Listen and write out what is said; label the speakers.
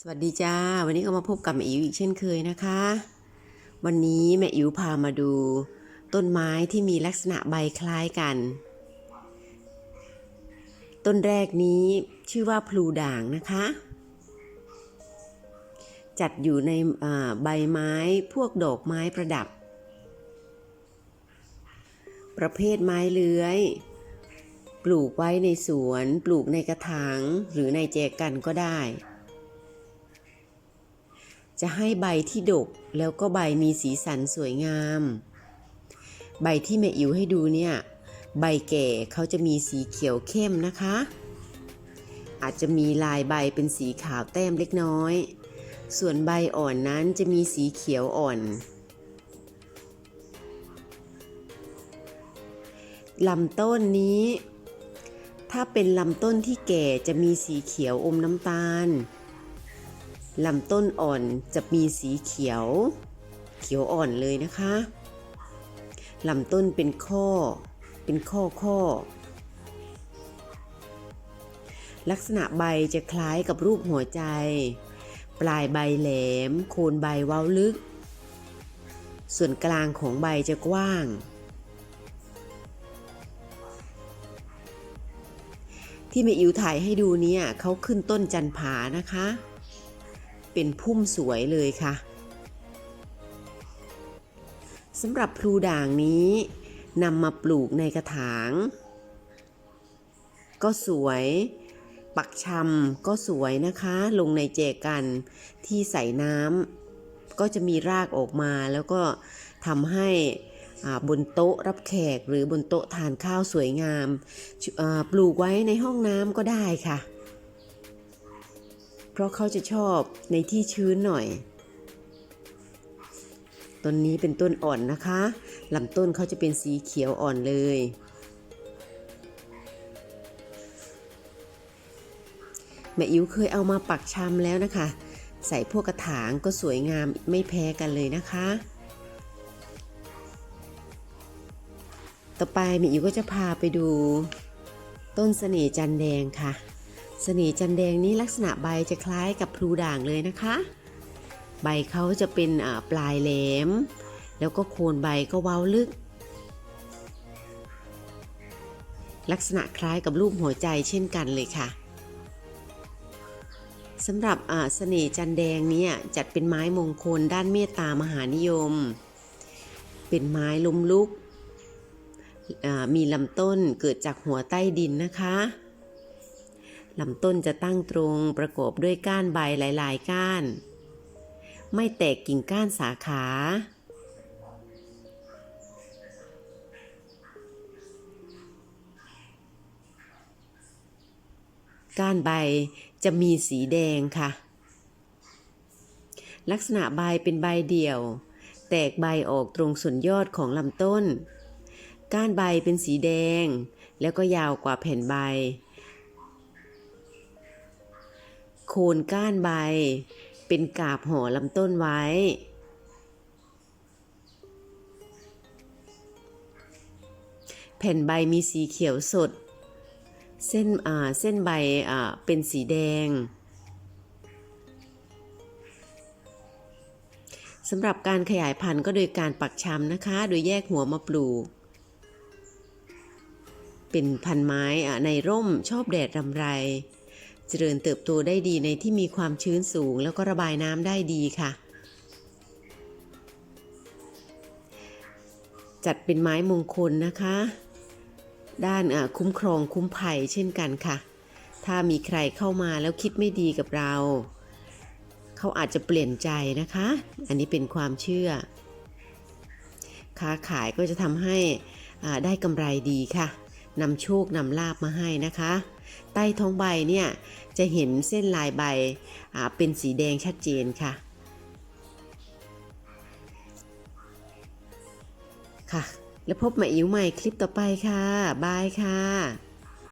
Speaker 1: สวัสดีจ้า วันนี้ก็มาพบกับแม่อิ๋วอีกเช่นเคยนะคะ วันนี้แม่อิ๋วพามาดู ต้นไม้ที่มีลักษณะใบคล้ายกัน ต้นแรกนี้ชื่อว่าพลูด่างนะคะ จัดอยู่ในใบไม้พวกดอกไม้ประดับ ประเภทไม้เลื้อย ปลูกไว้ในสวน ปลูกในกระถางหรือในแจกันก็ได้ จะให้ใบที่ดกแล้วก็ใบมีสีสันสวยงาม ใบที่แม่อิ๋วให้ดูเนี่ย ใบแก่เขาจะมีสีเขียวเข้มนะคะ อาจจะมีลายใบเป็นสีขาวแต้มเล็กน้อย ส่วนใบอ่อนนั้นจะมีสีเขียวอ่อนลำต้นนี้ ถ้าเป็นลำต้นที่แก่จะมีสีเขียวอมน้ำตาล ลำต้นอ่อนจะมีสีเขียว เขียวอ่อนเลยนะคะลำต้นเป็นข้อ เป็นข้อข้อ ลักษณะใบจะคล้ายกับรูปหัวใจ ปลายใบแหลม โคนใบเว้าลึก ส่วนกลางของใบจะกว้าง ที่แม่อิ๋วถ่ายให้ดูเนี่ยเขาขึ้นต้นจันผานะคะ เป็นพุ่มสวยเลยค่ะสำหรับพลูด่างนี้นำมาปลูกในกระถาง ก็สวย ปักชำก็สวยนะคะ ลงในแจกันที่ใส่น้ำก็จะมีรากออกมาแล้วก็ทำให้บนโต๊ะรับแขกหรือบนโต๊ะทานข้าวสวยงามปลูกไว้ในห้องน้ำก็ได้ค่ะ เพราะเขาจะชอบในที่ชื้นหน่อย ต้นนี้เป็นต้นอ่อนนะคะลำต้นเขาจะเป็นสีเขียวอ่อนเลย แม่อิ๋วเคยเอามาปักชำแล้วนะคะ ใส่พวกกระถางก็สวยงามไม่แพ้กันเลยนะคะ ต่อไปแม่อิ๋วก็จะพาไปดูต้นเสน่ห์จันแดงค่ะ สน่ห์จันแดงนี้ลักษณะใบจะคล้ายกับพลูด่างเลยนะคะ ใบเขาจะเป็นปลายแหลม แล้วก็โคนใบก็เว้าลึก ลักษณะคล้ายกับรูปหัวใจเช่นกันเลยค่ะสำหรับอ่าเสน่ห์จันแดงเนี่ยจัดเป็นไม้มงคลด้านเมตตามหานิยม เป็นไม้ล้มลุก มีลำต้นเกิดจากหัวใต้ดินนะคะ ลำต้นจะตั้งตรงประกอบด้วยก้านใบหลาย ๆ ก้าน ไม่แตกกิ่งก้านสาขา ก้านใบจะมีสีแดงค่ะ ลักษณะใบเป็นใบเดี่ยว แตกใบออกตรงส่วนยอดของลำต้น ก้านใบเป็นสีแดง แล้วก็ยาวกว่าแผ่นใบ โคนก้านใบ เป็นกาบห่อลำต้นไว้ แผ่นใบมีสีเขียวสด เส้นอ่าเส้นใบอ่าเป็นสีแดงสำหรับการขยายพันธุ์ก็โดยการปักชำนะคะ โดยแยกหัวมาปลูก เป็นพันธุ์ไม้อะในร่มชอบแดดรำไร เจริญเติบโตได้ดีในที่มีความชื้นสูง แล้วก็ระบายน้ำได้ดีค่ะ จัดเป็นไม้มงคลนะคะ ด้านอะคุ้มครองคุ้มภัยเช่นกันค่ะ ถ้ามีใครเข้ามาแล้วคิดไม่ดีกับเรา เขาอาจจะเปลี่ยนใจนะคะ อันนี้เป็นความเชื่อ ค้าขายก็จะทำให้ได้กำไรดีค่ะ นำโชคนำลาบมาให้นะคะ ใต้ท้องใบเนี่ยจะเห็นเส้นลายใบเป็นสีแดงชัดเจนค่ะ ค่ะ แล้วพบใหม่อิ๋วใหม่คลิปต่อไปค่ะ บายค่ะ